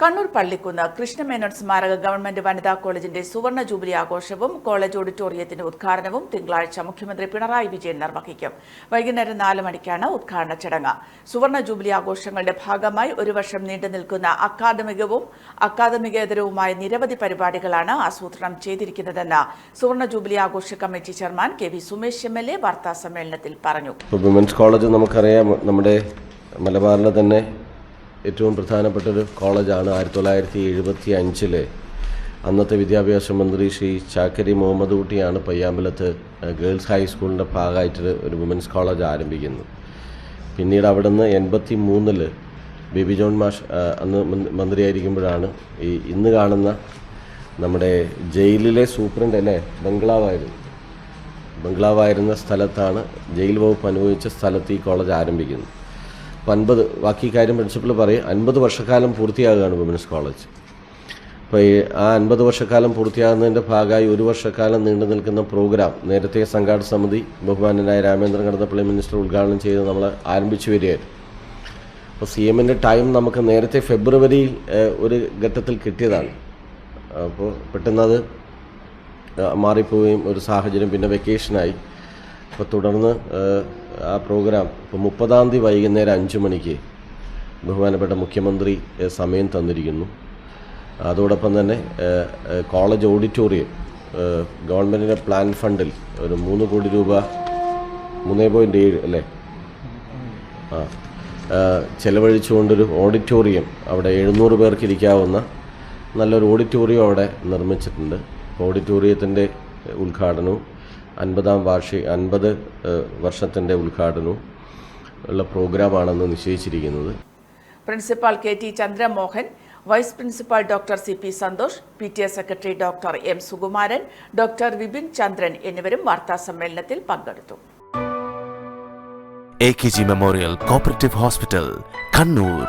കണ്ണൂർ പള്ളിക്കുന്ന് കൃഷ്ണമേനോൻ സ്മാരക ഗവൺമെന്റ് വനിതാ കോളേജിന്റെ സുവർണ ജൂബിലി ആഘോഷവും കോളേജ് ഓഡിറ്റോറിയത്തിന്റെ ഉദ്ഘാടനവും തിങ്കളാഴ്ച മുഖ്യമന്ത്രി പിണറായി വിജയൻ നിർവഹിക്കും. വൈകുന്നേരം നാല് മണിക്കാണ് ഉദ്ഘാടന ചടങ്ങ്. സുവർണ ജൂബിലി ആഘോഷങ്ങളുടെ ഭാഗമായി ഒരു വർഷം നീണ്ടു നിൽക്കുന്ന അക്കാദമികവും അക്കാദമികേതരവുമായ നിരവധി പരിപാടികളാണ് ആസൂത്രണം ചെയ്തിരിക്കുന്നതെന്ന് സുവർണ ജൂബിലി ആഘോഷ committee chairman K V Sumesh M L A വാർത്താ സമ്മേളനത്തിൽ പറഞ്ഞു വിമൻസ് കോളേജ് നമുക്കറിയാം നമ്മുടെ മലബാറിലെ തന്നെ ഏറ്റവും പ്രധാനപ്പെട്ട ഒരു കോളേജാണ് ആയിരത്തി തൊള്ളായിരത്തി എഴുപത്തി അഞ്ചിലെ അന്നത്തെ വിദ്യാഭ്യാസ മന്ത്രി ശ്രീ ചാക്കരി മുഹമ്മദ് കുട്ടിയാണ് പയ്യാമ്പലത്ത് ഗേൾസ് ഹൈസ്കൂളിന്റെ ഭാഗമായിട്ട് ഒരു വുമൻസ് കോളേജ് ആരംഭിക്കുന്നത്. പിന്നീട് അവിടെ നിന്ന് എൺപത്തി മൂന്നിൽ ബേബി ജോൺ മാഷ് അന്ന് മന്ത്രി- മന്ത്രിയായിരിക്കുമ്പോഴാണ് ഈ ഇന്ന് കാണുന്ന നമ്മുടെ ജയിലിലെ സൂപ്രണ്ട് അല്ലേ ബംഗ്ലാവായിരുന്നു. ബംഗ്ലാവായിരുന്ന സ്ഥലത്താണ് ജയിൽ വകുപ്പ് അനുഭവിച്ച സ്ഥലത്ത് ഈ കോളേജ് ആരംഭിക്കുന്നത്. അൻപത് ബാക്കി കാര്യം പ്രിൻസിപ്പൽ പറയും അൻപത് വർഷക്കാലം പൂർത്തിയാകുകയാണ് വിമൻസ് കോളേജ് അപ്പോൾ ഈ ആ അൻപത് വർഷക്കാലം പൂർത്തിയാകുന്നതിന്റെ ഭാഗമായി ഒരു വർഷക്കാലം നീണ്ടു നിൽക്കുന്ന പ്രോഗ്രാം നേരത്തെ സംഘാടക സമിതി ബഹുമാനനായ രാമേന്ദ്രൻ കടന്നപ്പള്ളി മിനിസ്റ്റർ ഉദ്ഘാടനം ചെയ്ത് നമ്മൾ ആരംഭിച്ചു വരികയായിരുന്നു. അപ്പോൾ സി എമ്മിന്റെ ടൈം നമുക്ക് നേരത്തെ ഫെബ്രുവരിയിൽ ഒരു ഘട്ടത്തിൽ കിട്ടിയതാണ്. അപ്പോൾ പെട്ടെന്നത് മാറിപ്പോവുകയും ഒരു സാഹചര്യം പിന്നെ വെക്കേഷനായി അപ്പോൾ തുടർന്ന് ആ, പ്രോഗ്രാം ഇപ്പോൾ മുപ്പതാം തീയതി വൈകുന്നേരം അഞ്ച് മണിക്ക് ബഹുമാനപ്പെട്ട മുഖ്യമന്ത്രി സമയം തന്നിരിക്കുന്നു. അതോടൊപ്പം തന്നെ കോളേജ് ഓഡിറ്റോറിയം ഗവൺമെന്റിന്റെ പ്ലാൻ ഫണ്ടിൽ ഒരു മൂന്ന് കോടി രൂപ മൂന്നേ പോയിന്റ് ഏഴ് അല്ലേ? ആ, ചെലവഴിച്ചുകൊണ്ടൊരു ഓഡിറ്റോറിയം അവിടെ എഴുന്നൂറ് പേർക്ക് ഇരിക്കാവുന്ന നല്ലൊരു ഓഡിറ്റോറിയം അവിടെ നിർമ്മിച്ചിട്ടുണ്ട്. ഓഡിറ്റോറിയത്തിന്റെ ഉദ്ഘാടനവും അൻപതാം വാർഷിക അൻപത് വർഷത്തിന്റെ ഉദ്ഘാടനവും ഉള്ള പ്രോഗ്രാമാണെന്ന് നിശ്ചയിച്ചിരിക്കുന്നത്. Principal K T Chandramohan vice principal doctor C P Santhosh P T A secretary doctor M Sukumaran doctor Vipin Chandran എന്നിവരും വാർത്താ സമ്മേളനത്തിൽ പങ്കെടുത്തു. A K G memorial cooperative hospital Kannur.